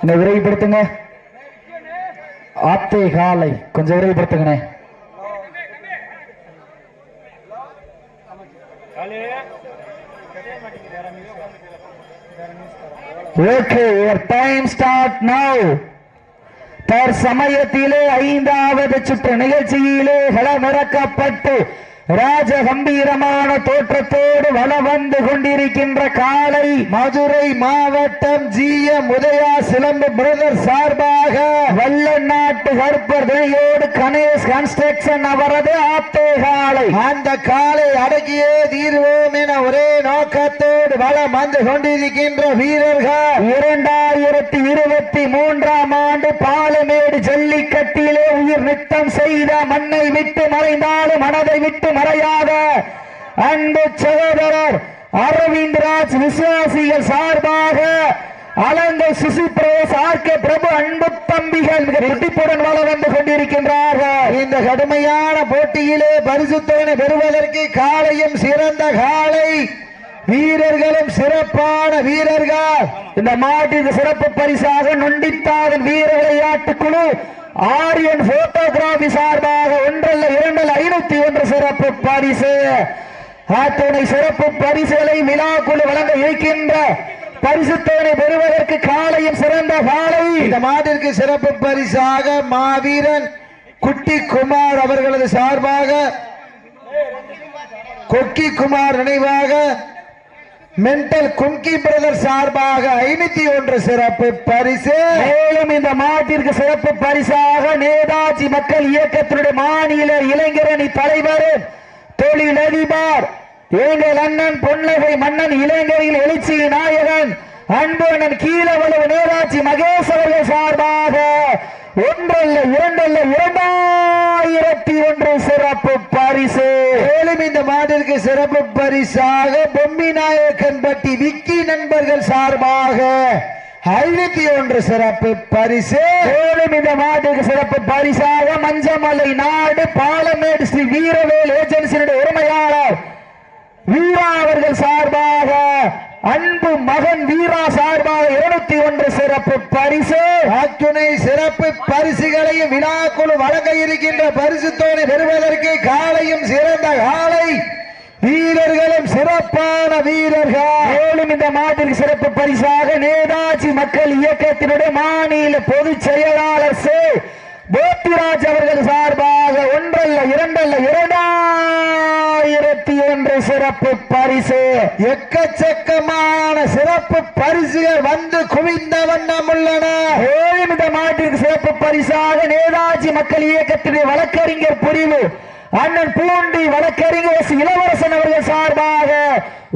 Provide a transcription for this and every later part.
என்ன விரைவுபடுத்துங்க? ஆத்தே காலை. கொஞ்சம் விரைவுபடுத்துங்கண்ணே. ஓகே டைம் ஸ்டார்ட் நவ் தற்சமயத்திலே ஐந்தாவது சுற்று நிகழ்ச்சியிலே களமிறக்கப்பட்டு ராஜ கம்பீரமான தோற்றத்தோடு வலம் வந்து கொண்டிருக்கின்ற காலை மதுரை மாவட்டம் G. M. Udaya Silambu brother சார்பாக வல்லநாட்டு கருப்பர் துணையோடு கணேஷ் கன்ஸ்ட்ரக்ஷன் அவரது ஆத்தே காலை அந்த காலை அடக்கியே தீர்வோம் என ஒரே நோக்கத்தோடு வலம் வந்து கொண்டிருக்கின்ற வீரர்கள் இரண்டாயிரத்தி இருபத்தி மூன்றாம் ஆண்டு பாலமேடு ஜல்லிக்கட்டிலே உயிர் நித்தம் செய்த மண்ணை விட்டு மறைந்தாலும் மனதை விட்டு மறையாத அன்பு சகோதரர் அரவிந்த் ராஜ் விசுவாசிகள் சார்பாக அலங்கை சுசி பிரவேஸ் ஆர் கே பிரபு அன்பு தம்பிகள் மிக துடிப்புடன் வள வந்து கொண்டிருக்கின்றார்கள். இந்த கடுமையான போட்டியிலே பரிசுத்தவனை பெறுவதற்கு காலையும் சிறந்த காலை. வீரர்களும் சிறப்பான வீரர்கள். இந்த மாட்டிற்கு சிறப்பு பரிசாக நொண்டித்தாதன் வீர விளையாட்டு குழு ஆரியன் போட்டோகிராபி சார்பாக ஒன்றல்ல இரண்டல் ஐநூத்தி ஒன்று சிறப்பு பரிசு. அத்துணை சிறப்பு பரிசுகளை விழா குழு வழங்க இருக்கின்ற பரிசுத்தவனை பெறுவதற்கு காலையும் சிறந்த காலை. இந்த மாட்டிற்கு சிறப்பு பரிசாக மாவீரன் குட்டி குமார் அவர்களது சார்பாக கொக்கி குமார் நினைவாக மென்டல் கும்கி பிரதர் சார்பாக ஐநூத்தி ஒன்று சிறப்பு பரிசு. மேலும் இந்த மாட்டிற்கு சிறப்பு பரிசாக நேதாஜி மக்கள் இயக்கத்தினுடைய மாநில இளைஞரணி தலைவர் தொழிலதிபர் எங்கள் அண்ணன் பொன்னகை மன்னன் இளைஞரில் எழுச்சி நாயகன் அன்பு அண்ணன் கீழவளவு நேதாஜி மகேஷ் அவர்கள் சார்பாக ஒன்றல்ல இரண்டல்ல இரண்டாயிரத்தி ஒன்று சிறப்பு பரிசு. மேலும் இந்த மாட்டிற்கு சிறப்பு பரிசாக பொம்மி நாயக்கன்பட்டி விக்கி நண்பர்கள் சார்பாக ஐநூத்தி ஒன்று சிறப்பு பரிசு. மேலும் இந்த மாட்டுக்கு சிறப்பு பரிசாக மஞ்சமலை நாடு பாலமேடு ஸ்ரீ வீரவேல் ஏஜென்சியுடைய உரிமையாளர் வீரா அவர்கள் சார்பாக அன்பு மகன் வீரா சார்பாக இருநூத்தி ஒன்று சிறப்பு பரிசு. அத்துணை சிறப்பு பரிசுகளையும் விழாக்குழு வழங்க இருக்கின்ற பரிசு தோணி பெறுவதற்கு காலையும் சிறந்த காலை. வீரர்களும் சிறப்பான வீரர்கள். மேலும் இந்த மாட்டிற்கு சிறப்பு பரிசாக நேதாஜி மக்கள் இயக்கத்தினுடைய மாநில பொதுச் செயலாளர் சே. போத்திராஜ் அவர்கள் சார்பாக ஒன்றல்ல இரண்டல்ல இரண்டாயிரத்தி ஒன்று சிறப்பு பரிசு. எக்கச்சக்கமான சிறப்பு பரிசுகள் வந்து குவிந்த வண்ணம் உள்ளன. மாட்டிற்கு சிறப்பு பரிசாக நேதாஜி மக்கள் இயக்கத்தினுடைய வழக்கறிஞர் பிரிவு அண்ணன் பூண்டி வழக்கறிஞர். இளவரசன் அவர்கள் சார்பாக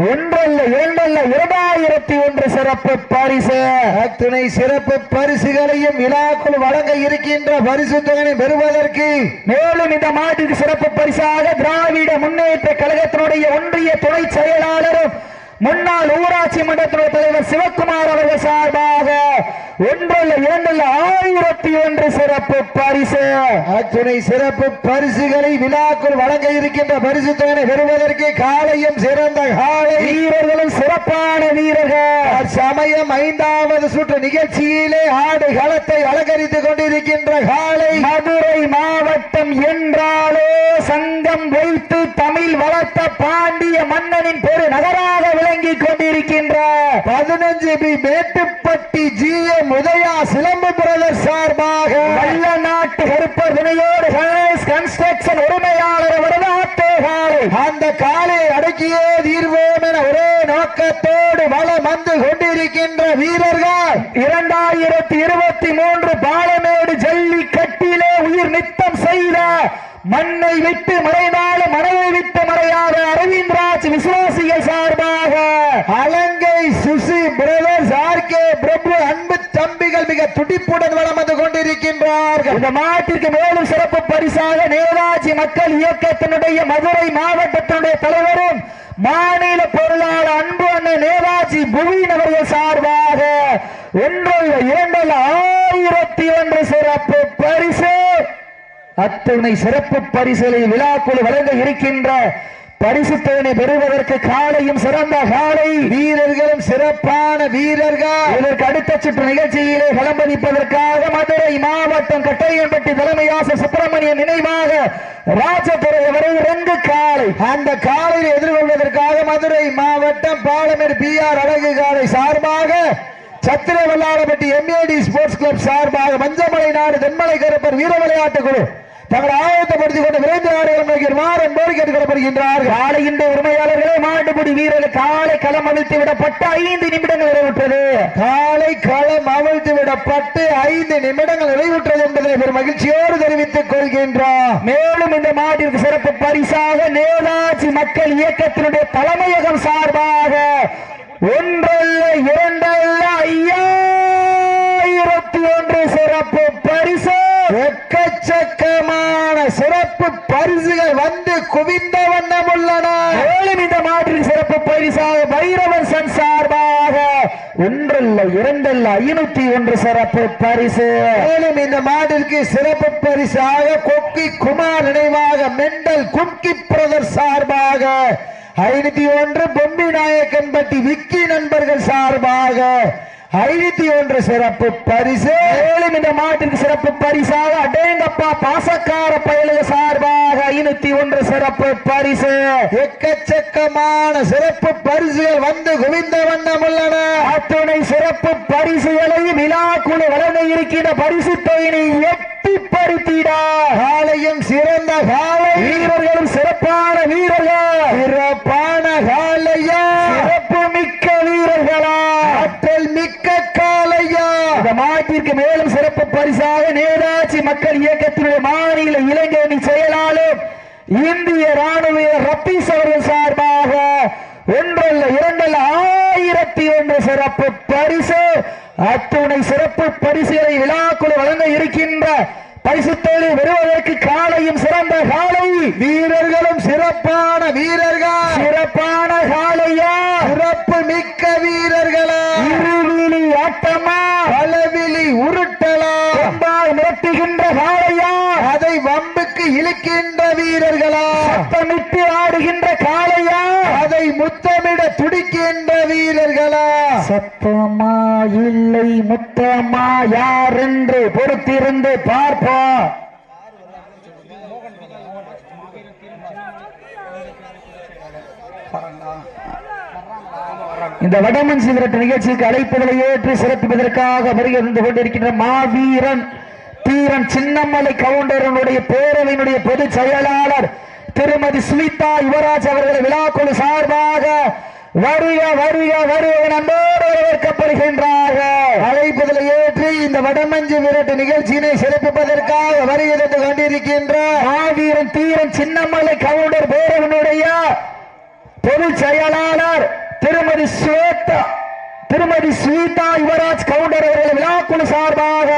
ஒன்றல்ல இரண்டல்ல இரண்டாயிரத்தி ஒன்று சிறப்பு பரிசு அத்துணை சிறப்பு பரிசுகளையும் விழாக்குள் வழங்க இருக்கின்ற பரிசு தொகை பெறுவதற்கு மேலும் இந்த மாட்டிற்கு சிறப்பு பரிசாக திராவிட முன்னேற்ற கழகத்தினுடைய ஒன்றிய துணை செயலாளரும் முன்னாள் ஊராட்சி மன்றத்தினுடைய தலைவர் சிவக்குமார் அவர்கள் சார்பாக ஒன்றல்ல இரண்டல்ல ஆயிரத்தி ஒன்று சிறப்பு பரிசு. அத்துணை சிறப்பு பரிசுகளை விழாக்குள் வழங்க இருக்கின்ற பரிசு தொகை பெறுவதற்கு காலையும் சிறந்த காலை. வீரர்களும் சிறப்பான வீரர்கள். சமயம் ஐந்தாவது சுற்று நிகழ்ச்சியிலே ஆடு களத்தை அலங்கரித்துக் கொண்டிருக்கின்ற காலை. மதுரை மாவட்டம் என்றாலே சங்கம் வைத்து தமிழ் வளர்த்த பாண்டிய மன்னனின் பெரு நகராக விளங்கிக் கொண்டிருக்கின்ற பதினஞ்சு B Mettupatti G M Udaya Silambu brother சார்பாக வல்ல நாட்டு கருப்பர் துணையோடு கன்ஸ்ட்ரக்ஷன் உரிமையாளர் காலை. அந்த காலை அடக்கியே தீர்வோம் என ஒரே நோக்கத்தோடு வளம் வந்து கொண்டிருக்கின்ற வீரர்கள். இரண்டாயிரத்தி இருபத்தி மூன்று பாலமேடு ஜல்லிக்கட்டிலே உயிர் நித்தம் செய்த மண்ணை விட்டு மறைந்தாலும் மனதை விட்டு மறையாத அரவிந்த்ராஜ் விசுவாசிகள் சார்பாக அலங்கை Susi brothers R K Prabhu அன்பு தம்பிகள் மிக துடிப்புடன் வளம் வந்து கொண்டிருக்கின்றார்கள். இந்த மாட்டிற்கு மேலும் சிறப்பு பரிசாக நேதாஜி மக்கள் இயக்கத்தினுடைய மதுரை மாவட்டத்தினுடைய தலைவரும் மாநில பொருளாளர் அன்பு அண்ணன் நேதாஜி புவியின் அவர்கள் சார்பாக ஒன்றல்ல இரண்டல்ல ஆயிரத்தி ஒன்று சிறப்பு பரிசு. அத்துணை சிறப்பு பரிசுகளை விழாக்குழு வழங்க இருக்கின்ற பரிசுத்தவனை பெறுவதற்கு காலையும் சிறந்த காலை. வீரர்களும் சிறப்பான வீரர்கள். இதற்கு அடுத்த சுற்று நிகழ்ச்சியிலே களம்பதிப்பதற்காக மதுரை மாவட்டம் கட்டையன்பட்டி தலைமையாசர் சுப்பிரமணியன் நினைவாக ராஜதுறை வரை ரெண்டு காலை. அந்த காலையில் எதிர்கொள்வதற்காக மதுரை மாவட்டம் பாலமேடு பி ஆர் அழகு காலை சார்பாக சத்திர வல்லாரப்பட்டி எம்ஏடி ஸ்போர்ட்ஸ் கிளப் சார்பாக மஞ்சமலை நாடு தென்மலை கருப்பர் வீர விளையாட்டு குழு தங்களை ஆயத்தப்படுத்திக் கொண்டு விரைந்து ஆடுகள் என்போடு கேட்டுக்கொள்ளப்படுகின்றார்கள் காலையின் உரிமையாளர்களே மாட்டுப்பிடி வீரர்கள் காலை களம் அவிழ்த்து விடப்பட்டு ஐந்து நிமிடங்கள் நிறைவுற்றது. காலை களம் அவிழ்த்து விடப்பட்டு ஐந்து நிமிடங்கள் நிறைவுற்றது என்பதை பெரும் மகிழ்ச்சியோடு தெரிவித்துக் கொள்கின்றோம் மேலும் இந்த மாட்டிற்கு சிறப்பு பரிசாக நேதாஜி மக்கள் இயக்கத்தினுடைய தலைமையகம் சார்பாக ஒன்றல்ல இரண்டல்ல ஐயாயிரத்தி ஒன்று சிறப்பு பரிசு. எக்கச்சக்கமான சிறப்பு பரிசுகள் வந்து குவிந்த வண்ணம் உள்ளன. மேலும் இந்த மாற்றின் சிறப்பு பரிசாக பைரவன் சன் சார்பாக ஒன்றல்ல இரண்டல்ல ஐநூத்தி ஒன்று சிறப்பு பரிசு. மேலும் இந்த மாட்டிற்கு சிறப்பு பரிசாக கொக்கி குமார் நினைவாக மெண்டல் கும்கி பிரதர் சார்பாக ஐநூத்தி ஒன்று பொம்மி நாயக்கன்பட்டி விக்கி நண்பர்கள் சார்பாக ஐநூத்தி ஒன்று சிறப்பு பரிசு. மேலும் இந்த மாட்டிற்கு சிறப்பு பரிசாக அடேங்கப்பா பாசக்கார பயலுக சார்பாக ஐநூத்தி ஒன்று சிறப்பு பரிசு. எக்கச்சக்கமான சிறப்பு பரிசுகள் வந்து குவிந்த வண்ணம் உள்ளன. அத்துணை சிறப்பு பரிசுகளையும் விழா குழு வழங்க இருக்கின்ற பரிசு தொகையினை எட்டி பறித்திட. காலையும் சிறந்த காலை. வீரர்களும் சிறப்பான வீரர்கள். சிறப்பான காலையா? சிறப்பு மிக்க வீரர்களா ஆற்றல் மிக்க காலையா இந்த மேலும் சிறப்பு பரிசாக நேதாஜி மக்கள் இயக்கத்தினுடைய மாநில இளைஞரணி செயலாளர் இந்திய ராணுவ ரத்தீஸ் அவர்கள் சார்பாக ஒன்றல்ல இரண்டல்ல ஆயிரத்தி ஒன்று சிறப்பு பரிசு. அத்துணை சிறப்பு பரிசுகளை விழாக்குழு வழங்க இருக்கின்ற பரிசுத்தோடு வருவதற்கு காலையும் சிறந்த காலை. வீரர்களும் சிறப்பான வீரர்கள். சிறப்பான காலையா? சிறப்பு மிக்க வீரர்களா. இருவிழி ஆட்டமா? பலவிழி உருட்டலா? மிரட்டுகின்ற காலையா? அதை வம்புக்கு இழுக்கின்ற வீரர்களா? சத்தமிட்டு ஆடுகின்ற காளையா? அதை முத்தமிட துடிக்கின்ற வீரர்களா? சத்தமா இல்லை முத்தமா யார் என்று பொறுத்திருந்து பார்ப்போம் இந்த வடமஞ்சி விரட்டு நிகழ்ச்சிக்கு அழைப்புகளை ஏற்று சிறப்பிப்பதற்காக வருகை கொண்டிருக்கின்ற மாவீரன். தீரன் சின்னமலை கவுண்டரனுடைய பேரவையினுடைய பொதுச் செயலாளர் திருமதி சுமிதா யுவராஜ் அவர்களை விழாக்குழு சார்பாக வருக வருக வருக நண்போடு வரவேற்கப்படுகின்றார்கள். அழைப்புதலை ஏற்றி இந்த வடமஞ்சு விரட்டு நிகழ்ச்சியினை சிறப்பிப்பதற்காக வருகிறது கொண்டிருக்கின்ற மாவீரன் தீரன் சின்னமலை கவுண்டர் பேரவனுடைய பொதுச் செயலாளர் திருமதி சுவேதா திருமதி ஸ்வீதா யுவராஜ் கவுண்டர் அவர்கள் விழாக்குழு சார்பாக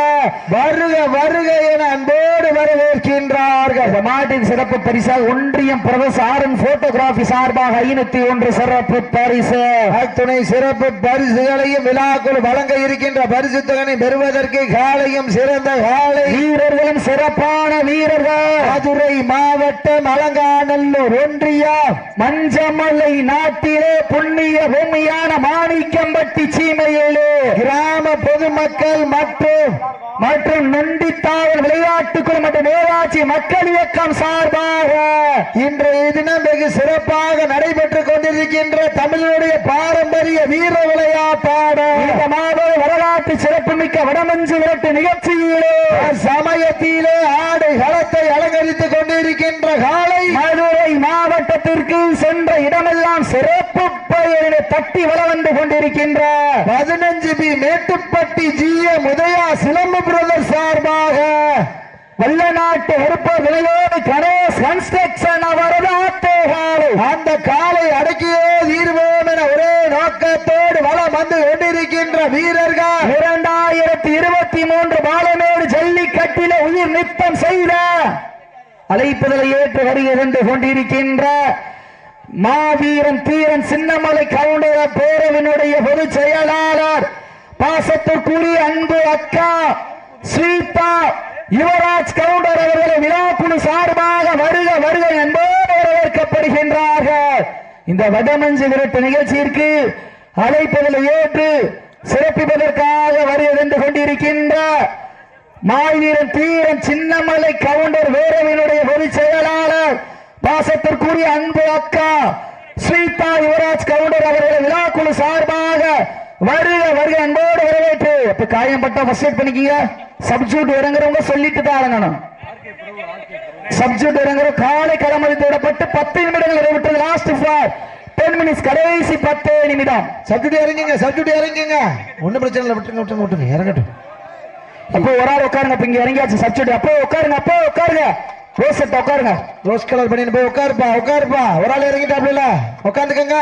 வருக வருக என அன்போடு வரவேற்கின்றார்கள். மாட்டின் சிறப்பு பரிசாக ஒன்றியம் பிரதேச ஆரன் போட்டோகிராபி சார்பாக ஐநூத்தி ஒன்று சிறப்பு பரிசு. துணை சிறப்பு பரிசுகளையும் விழாக்குழு வழங்க இருக்கின்ற பரிசு தொகனை பெறுவதற்கு காலையும் சிறந்த காலை வீரர்களும் சிறப்பான வீரர்கள். மதுரை மாவட்டம் அலங்காநல்லூர் ஒன்றியம் மஞ்சமலை நாட்டிலே புண்ணிய பூமியான மாணிக்கம்பட்டி சீமையிலே கிராம பொதுமக்கள் மற்றும் மற்றும் நொண்டித்தாவல் விளையாட்டு குழு மற்றும் நேராட்சி மக்கள் இயக்கம் சார்பாக இன்றைய தினம் வெகு சிறப்பாக நடைபெற்றுக் கொண்டிருக்கின்ற தமிழனுடைய பாரம்பரிய வீர விளையாட்டாடும் இந்த வரலாற்று சிறப்புமிக்க வடமஞ்சு விரட்டு நிகழ்ச்சியிலே சமயத்திலே ஆடை களத்தை அலங்கரித்துக் கொண்டிருக்கின்ற காலை மதுரை மாவட்டத்திற்கு சென்ற இடமெல்லாம் சிறப்பு பெயரினை தட்டி வள வந்து கொண்டிருக்கின்ற பதினஞ்சு B Mettupatti G M Udaya Silambu brother சார்பாக வல்லநாட்டு விருப்ப விலையோடு கணேஷ் கன்ஸ்ட்ரக்ஷன் அவரது ஆட்டோகாலை அந்த காலை அடக்கியே தீர்வோம் என ஒரே நோக்கத்தோடு வளம் வந்து கொண்டிருக்கின்ற வீரர்கள். இரண்டாயிரத்தி இருபத்தி மூன்று பாலமேடு ஜல்லிக்கட்டில உயிர் நித்தம் செய்த அழைப்புதலை ஏற்று வருகிறது கொண்டிருக்கின்ற மாவீரன் தீரன் சின்னமலை கவுண்டர் பேரவினுடைய பொதுச் செயலாளர் பாசத்துக்குரிய அன்பு அக்கா ஸ்வீதா யுவராஜ் கவுண்டர் அவர்களை விழாக்குழு சார்பாக வருக வருக என்போடு வரவேற்கப்படுகின்றார்கள். இந்த வடமஞ்சு விரட்டு நிகழ்ச்சியிற்கு அழைப்பதில் ஏற்று சிறப்பிப்பதற்காக வருகை கொண்டிருக்கின்ற மாவீரன் தீரன் சின்னமலை கவுண்டர் வேரவினுடைய பொதுச் செயலாளர் பாசத்திற்குரிய அன்பு அக்கா ஸ்ரீதா யுவராஜ் கவுண்டர் அவர்களை விழாக்குழு சார்பாக வருக வருக அன்போடு வரவேற்று. இப்ப காயம்பட்டா ஃபர்ஸ்ட் பண்ணிக்கீங்க. சப்ஜூட் இறங்குறவங்க சொல்லிட்டு தான் இறங்கணும். சப்ஜூட் இறங்குற காலை களமதித்து விடப்பட்டு பத்து நிமிடங்கள் நிறைவிட்டது லாஸ்ட் ஃபார் டென் மினிட்ஸ் கடைசி பத்து நிமிடம். சப்ஜூட்டி இறங்குங்க சப்ஜூட்டி இறங்குங்க. ஒண்ணும் பிரச்சனை இல்லை விட்டுருங்க விட்டுருங்க விட்டுருங்க. இறங்கட்டும். அப்போ ஒரு ஆள் உட்காருங்க இப்ப இங்க இறங்கியாச்சு. சப்ஜூட் அப்போ உட்காருங்க அப்போ உட்காருங்க. ரோசட் உட்காருங்க. ரோஸ் கலர் பண்ணி போய் உட்காருப்பா உட்காருப்பா. ஒரு ஆள் இறங்கிட்டாப்ல உட்காந்துக்கங்க.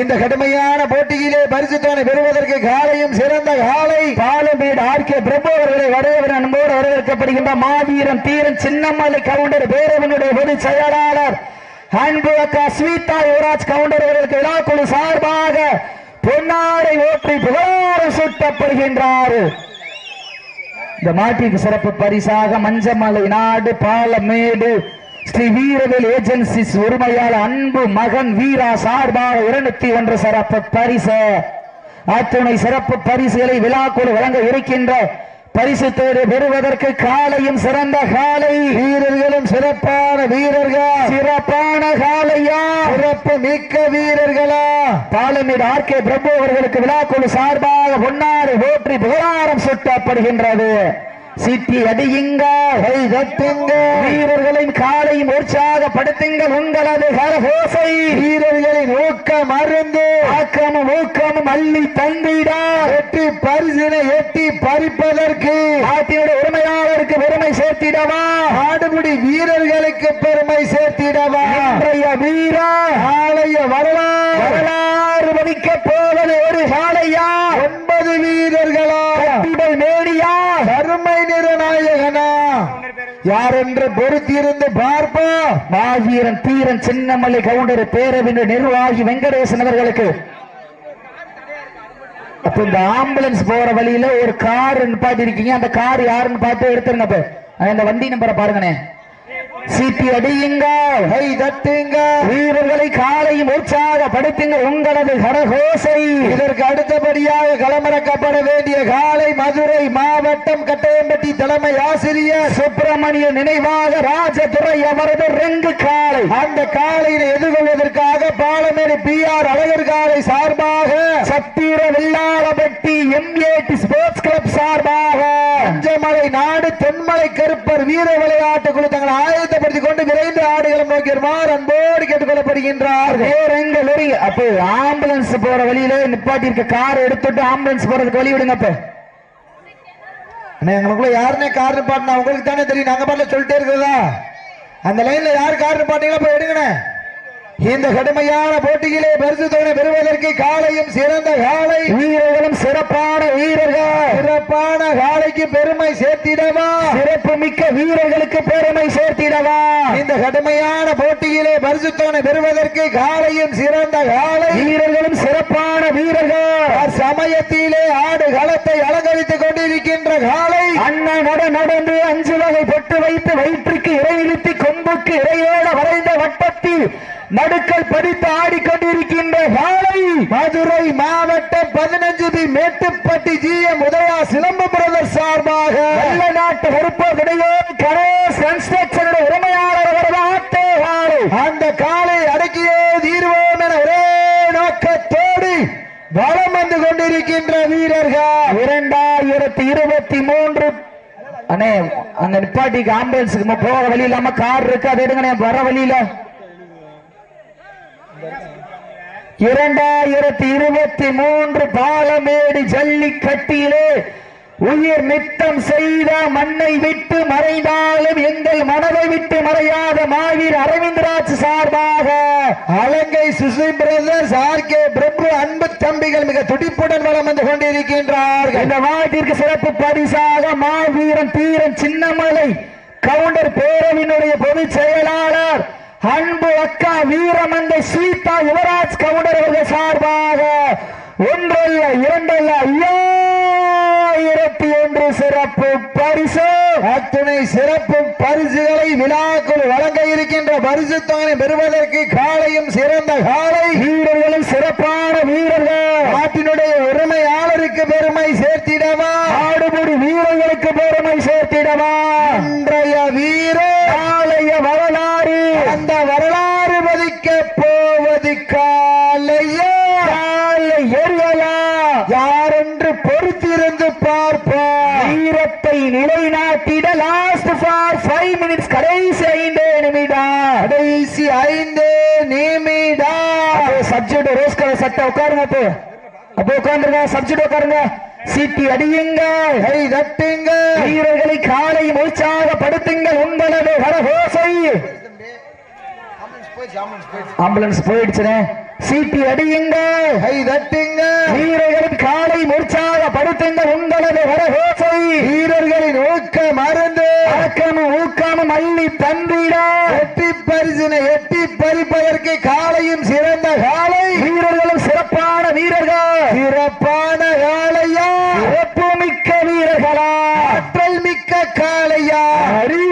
இந்த கடுமையான போட்டியிலே பரிசு தானே பெறுவதற்கு காலையும் சிறந்த காலை. பாலமேடு ஆர் கே பிரபு அவர்களை வரவேற்ற அன்போடு வரவேற்கப்படுகின்ற மாவீரன் தீரன் சின்னமலை கவுண்டர் பேரவனுடைய பொதுச் செயலாளர். அன்பு அக்கா ஸ்வீதா யுவராஜ் கவுண்டர் அவர்களுக்கு விழாக்குழு சார்பாக பொன்னாடை ஓற்றி புகழாரம் சுட்டப்படுகின்றார்கள் இந்த மாட்டிற்கு சிறப்பு பரிசாக மஞ்சமலை நாடு பாலமேடு ஸ்ரீ வீரவேல் ஏஜென்சிஸ் உரிமையாளர் அன்பு மகன் வீரா சார்பாக இருநூத்தி ஒன்று சிறப்பு பரிசு. அத்துணை சிறப்பு பரிசுகளை விழாக்குழு வழங்க இருக்கின்ற பரிசு பெறுவதற்கு காலையும் சிறந்த காலை. வீரர்களும் சிறப்பான வீரர்கள்? சிறப்பான காலையா? சிறப்பு மிக்க வீரர்களா? பாலமேடு ஆர் கே பிரபு அவர்களுக்கு விழாக்குழு சார்பாக ஒன்னாறு போற்றி புகழாரம் சுட்டப்படுகின்றது. சிட்டி அடியுங்க கை தட்டுங்கள் வீரர்களின் காலையும் உற்சாகப்படுத்துங்கள் உங்களது கரகோசை. வீரர்களின் ஊக்கம் மருந்து. ஆக்கமும் ஊக்கமும் அள்ளி தந்திடா. எட்டி பரிசினை எட்டி பறிப்பதற்கு ஆட்டியோட உரிமையாளருக்கு பெருமை சேர்த்திடவா? ஆடுபுடி வீரர்களுக்கு பெருமை சேர்த்திடவா? இன்றைய வீரா ஆலய வரலாறு வரலாறு மணிக்க போவது ஒரு சாலையா ஒன்பது வீரர்களா? மேடியா வறுமை நிறநாயகனா. யார் என்று பொறுத்திருந்து பார்ப்போம் மாவீரன் தீரன் சின்னமலை கவுண்டர் பேரவின் நிர்வாகி வெங்கடேசன் அவர்களுக்கு. அப்ப இந்த ஆம்புலன்ஸ் போற வழியில ஒரு கார் நிப்பாட்டி இருக்கீங்க அந்த கார் யாருன்னு பார்த்து எடுத்துருங்க அந்த வண்டி நம்பரை பாருங்கண்ணே. சீட்டி அடியுங்க கை தட்டுங்க. வீரர்களை காலையும் உற்சாகப்படுத்துங்க உங்களது கரகோசை இதற்கு அடுத்தபடியாக களமிறக்கப்பட வேண்டிய காலை மதுரை மாவட்டம் கட்டையம்பட்டி தலைமை ஆசிரியர் சுப்பிரமணிய நினைவாக ராஜதுரை அவரது ரெங்கு காலை. அந்த காலையை எதிர்கொள்வதற்காக பாலமேடு பி ஆர் அழகர் காலை சார்பாக சத்திர வெள்ளாளப்பட்டி எம்ஏடி ஸ்போர்ட்ஸ் கிளப் சார்பாக பஞ்சமலை நாடு தென்மலை கருப்பர் வீர விளையாட்டு குழு தங்களை ஆயத்தப்படுத்திக் கொண்டு விரைந்து ஆடுகளம் நோக்கி வருமாறு அன்போடு கேட்டுக் கொள்ளப்படுகின்றார்கள் வேறெங்கள் அப்ப ஆம்புலன்ஸ் போற வழியில நிப்பாட்டி இருக்க கார் எடுத்துட்டு ஆம்புலன்ஸ் போறதுக்கு வழி விடுங்க அப்ப. எங்களுக்குள்ள யாருன்னே கார் நிப்பாட்டினா உங்களுக்கு தானே தெரியும் நாங்க பாட்டில சொல்லிட்டே இருக்கிறதா? அந்த லைன்ல யார் கார் நிப்பாட்டீங்களோ போய் எடுங்கண்ணே. இந்த கடுமையான போட்டியிலே பரிசு தொகை பெறுவதற்கு காலையும் சிறந்த காலை. வீரர்களும் சிறப்பான வீரர்கள். சிறப்பான காலைக்கு பெருமை சேர்த்திடவா? சிறப்பு மிக்க வீரர்களுக்கு பெருமை சேர்த்திடவா? இந்த கடுமையான போட்டியிலே பரிசு தொகை பெறுவதற்கு காலையும் சிறந்த காலை. வீரர்களும் சிறப்பான வீரர்கள். சமயத்திலே ஆடு களத்தை அலங்கரித்துக் கொண்டிருக்கின்ற காலை. அண்ணன் நட நடந்து அஞ்சு வகை பொட்டு வைத்து வயிற்றுக்கு இறை நிறுத்தி கொம்புக்கு இறையோட வரைந்த வட்டத்தில் நடுக்கல் படித்து ஆடிக்கொண்டிருக்கின்ற காலை மதுரை மாவட்டம் பதினஞ்சு B Mettupatti G M Udaya Silambu brother சார்பாக நல்ல நாட்டு பொறுப்போடையே கணேஷ் கன்ஸ்ட்ரக்ஷன் உரிமையாளர் அவரது ஆட்டே காலை அந்த காலை அடக்கியே தீர்வோம் என ஒரே நோக்கத்தோடு வலம் வந்து கொண்டிருக்கின்ற வீரர்கள். இரண்டாயிரத்தி இருபத்தி மூன்று அண்ணே அந்த நிப்பாட்டிக்கு ஆம்புலன்ஸுக்கு போற வழி இல்லாம கார் இருக்கு. அதை எடுங்கண்ணே வர வழியில. இரண்டாயிரத்தி இருபத்தி மூன்று பாலமேடு ஜல்லிக்கட்டியிலே உயிர் நித்தம் செய்த மண்ணை விட்டு மறைந்தாலும் எங்கள் மனதை விட்டு மறையாத மாவீர் அரவிந்தராஜ் சார்பாக அலங்கை Susi brothers R K Prabhu அன்பு தம்பிகள் மிக துடிப்புடன் வளம் வந்து கொண்டிருக்கின்றார்கள். இந்த மாட்டிற்கு சிறப்பு பரிசாக மாவீரன் தீரன் சின்னமலை கவுண்டர் பேரவினுடைய பொதுச் செயல் அன்பு அக்கா வீரமந்தை சீதா யுவராஜ் கவுண்டர் அவர்கள் சார்பாக ஒன்றல்ல இரண்டல்ல ஐயாயிரத்தி ஒன்று சிறப்பு பரிசு. அத்துணை சிறப்பு பரிசுகளை விழாக்குள் வழங்க இருக்கின்ற பரிசு தொகை பெறுவதற்கு காலையும் சிறந்த காலை. வீரர்களும் சிறப்பான வீரர்கள். நாட்டினுடைய உரிமையாளருக்கு பெருமை சேர்த்திடவா? ஆடுபடி வீரர்களுக்கு பெருமை சேர்த்திடவா? இன்றைய வீரர் காலைய வரலாறு அந்த வரலாறு மதிக்க போவது காலையா? காலை எரியலா? யாரென்று பொறுத்திருந்து பார்ப்போம். வீரத்தை நிலைநாட்டிட லாஸ்ட் ஃபார் ஃபைவ் மினிட்ஸ் கடைசி ஐந்து நிமிடம். கடைசி ஐந்து நிமிடம். சப்ஜெக்ட் ரோஸ் கலர் சட்டை உட்காருங்க அப்போ. அப்போ உட்காந்துருங்க சப்ஜெக்ட் உட்காருங்க. சீட்டி அடியுங்க கை தட்டுங்க வீரர்களை காலை உற்சாகப்படுத்துங்கள் உங்களது வரகோசை. ஆம்புலன்ஸ் போயிடுச்சுனே. சீட்டி அடியுங்க. கை தட்டுங்க. வீரர்களின் காலை உற்சாகப்படுத்துங்கள் உங்களது வரகோசை வீரர்களின் ஊக்க மருந்து. ஆக்கமும் ஊக்கமும் அள்ளி தந்திடா. எட்டி பரிசினை எட்டி பறிப்பதற்கு காலையும் சிறந்த காலை. வீரர்களும் சிறப்பான வீரர்கள். சிறப்பான காளையா சிறப்பு மிக்க வீரர்களா. ஆற்றல் மிக்க வீரர்களா யாரென்று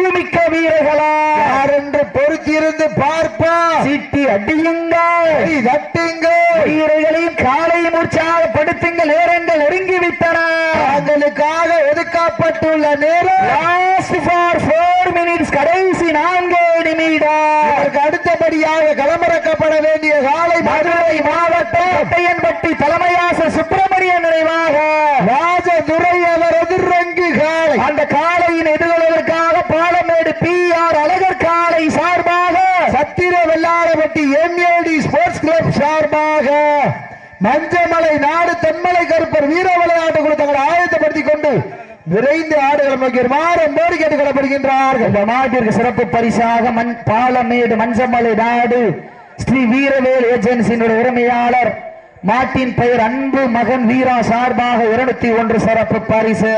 பொறுத்திருந்து பார்ப்பா. சீட்டி அடியுங்கள் கை தட்டுங்க. வீரர்களையும் காலையும் உற்சாகப்படுத்துங்கள் நேரங்கள் நெருங்கி விட்டன தங்களுக்காக ஒதுக்கப்பட்டுள்ள நேரம். லாஸ்ட் ஃபார் ஃபோர் மினிட்ஸ் கடைசி நான்கு நிமிடம். அதற்கு அடுத்தபடியாக களமிறக்கப்பட வேண்டிய காலை மதுரை மாவட்டம் ஒட்டையன்பட்டி தலைமையாசர் சுப்பிரமணியன் நினைவாக. ராஜதுரை அவர் எதிர்ரங்கு காலை அந்த காலையின் எதிர்கொள்வதற்காக பாலமேடு பி ஆர் அழகர் காலை வெள்ளாளப்பட்டி எம்ஏடி ஸ்போர்ட்ஸ் கிளப் சார்பாக மஞ்சமலை நாடு தென்மலை கருப்பர் வீர விளையாட்டு குழு தங்களை ஆயத்தப்படுத்திக் கொண்டு விரைந்து ஆடுகளை நோக்கி மாறம்போடு கேட்டுக் கொள்ளப்படுகின்றார்கள் இந்த நாட்டிற்கு சிறப்பு பரிசாக மண் பாலமேடு மஞ்சமலை நாடு ஸ்ரீ வீரவேல் ஏஜென்சியினுடைய உரிமையாளர் மாட்டின் பெயர் அன்பு மகன் வீரா சார்பாக இருநூத்தி ஒன்று சிறப்பு பரிசு.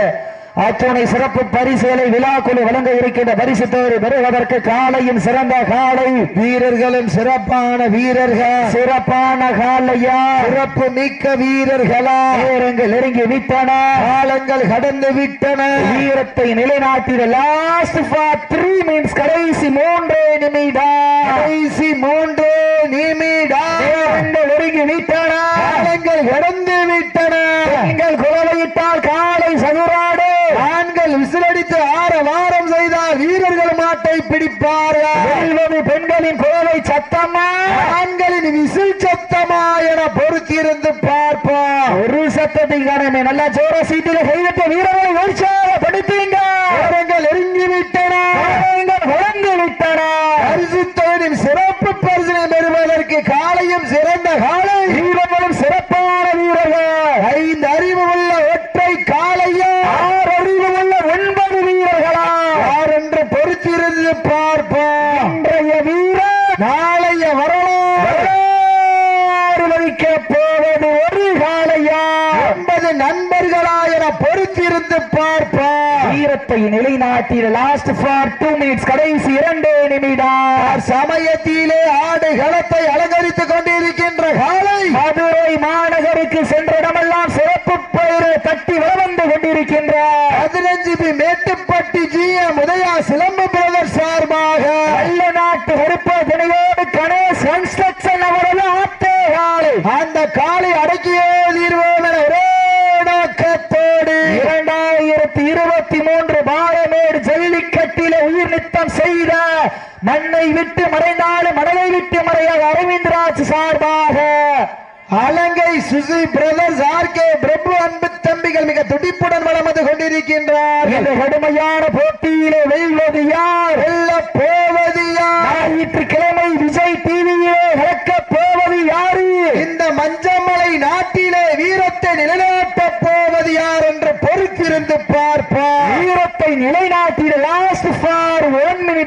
அத்துணை சிறப்பு பரிசுகளை விழாக்குழு வழங்க இருக்கின்ற பரிசு தோறு பெறுவதற்கு காலையும் சிறந்த காலை. வீரர்களும் சிறப்பான வீரர்கள். சிறப்பான காலையா? சிறப்பு மிக்க வீரர்களா? நேரங்கள் நெருங்கி விட்டன. காலங்கள் கடந்து விட்டன. வீரத்தை நிலைநாட்டிட லாஸ்ட் ஃபார் த்ரீ மினிட்ஸ் கடைசி மூன்றே நிமிடம். கடைசி மூன்று நிமிடம். நெருங்கி விட்டன. காலங்கள் கடந்து விட்டன. பெண்கள் குலவையிட்டால் காலை சதுராடு. ஆண்கள் விசிலடித்து ஆற வாரம் செய்தால் வீரர்கள் மாட்டை பிடிப்பார்கள். பெண்களின் குலவை சத்தமா? ஆண்களின் விசில் சத்தமா என பொறுத்திருந்து பார்ப்போம். ஒரு சத்தத்தை காணமே நல்லா ஜோர சீட்டில் கைவிட்ட வீரர்களை உற்சாகப்படுத்துங்க நேரங்கள் நெருங்கி விட்டன. வழங்கி விட்டன. பரிசு தொழிலின் சிறப்பு பரிசினை பெறுவதற்கு காலையும் சிறந்த காலை. வீரர்களும் சிறப்பான வீரர்கள் ஐந்து அறிவு உள்ள ஒற்றை காலையா ஆறு அறிவு உள்ள ஒன்பது வீரர்களா யார் என்று பொறுத்திருந்து பார்ப்போம் இன்றைய வீரர் நாளைய வரலாறு வரலாறு வகிக்க போவது ஒரு காலையா என்பது நண்பர்களா என பொறுத்திருந்து பார்ப்போம் வீரத்தை நிலைநாட்டிய லாஸ்ட் ஃபார் டூ மினிட்ஸ் கடைசி இரண்டு நிமிடம். சமயத்திலே ஆடு களத்தை அலங்கரித்துக் கொண்டிருக்கின்ற காலை. மதுரை மாநகருக்கு சென்ற இடமெல்லாம் சிறப்பு பெயரை தட்டி வளர்ந்து கொண்டிருக்கின்றார் பதினஞ்சு B Mettupatti G M Udaya Silambu brother சார்பாக நல்ல நாட்டு கருப்ப தினையோடு கணேஷ் கன்ஸ்ட்ரக்ஷன் அவரது ஆத்தே காலை அந்த காலை அடக்கியே தீர்வோம் என ஒரே நோக்கத்தோடு இரண்டாயிரத்தி இருபத்தி மூன்று பாலமேடு ஜல்லிக்கட்டில உயிர் நித்தம் செய்த மண்ணை விட்டு மறைந்தாலும் மணலை விட்டு மறையாத அரவிந்த்ராஜ் சார்பாக அலங்கை Susi brothers R K Prabhu அன்பு தம்பிகள் மிக துடிப்புடன் வளம் வந்து கொண்டிருக்கின்றார்கள் இந்த கடுமையான போட்டியிலே வெல்வது யார்? வெல்ல போவது யார்? ஞாயிற்றுக்கிழமை விஜய் டிவியிலே கலக்க போவது யாரு? இந்த மஞ்சமலை நாட்டிலே வீரத்தை நிலைநாட்டப் போவது யார் என்று பொறுத்திருந்து பார்ப்போம். வீரத்தை ஃபார்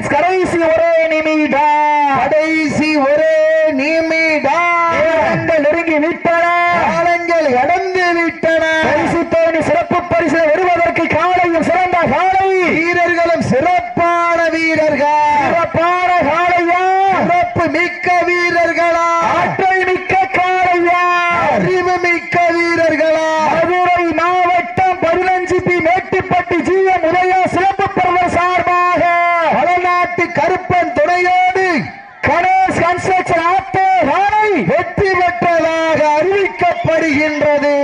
ஒன் மினிட்ஸ் கடைசி ஒரே நிமிடம் கடைசி ஒரே நிமிடம் நேரங்கள் நெருங்கி விட்டன காலங்கள் கடந்து விட்டன பரிசு தோணி சிறப்பு பரிசு வருவதற்கு காலையும் சிறந்த காலை வீரர்களும் சிறப்பான வீரர்கள் சிறப்பான காலையா சிறப்பு மிக்க வீரர்களா ஆற்றல் மிக்க காலையா அறிவு மிக்க வீரர்களா மதுரை மாவட்டம் பதினஞ்சு B Mettupatti G M Udaya சிறப்பு பருவ வருகின்றது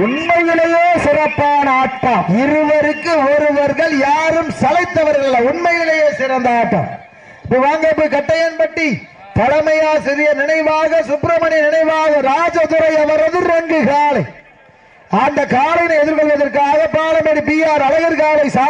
உண்மையிலேயே சிறப்பான ஆட்டம். இருவருக்கு ஒருவர்கள் யாரும் சளைத்தவர்கள் உண்மையிலேயே சிறந்த ஆட்டம். இப்ப வாங்க போய் கட்டையன்பட்டி தலைமையாசிரியர் நினைவாக சுப்பிரமணிய நினைவாக ராஜதுரை அவரது ரெண்டு காலை. அந்த காலையை எதிர்கொள்வதற்காக பாலமேடு பி ஆர் அழகர் காலை சார்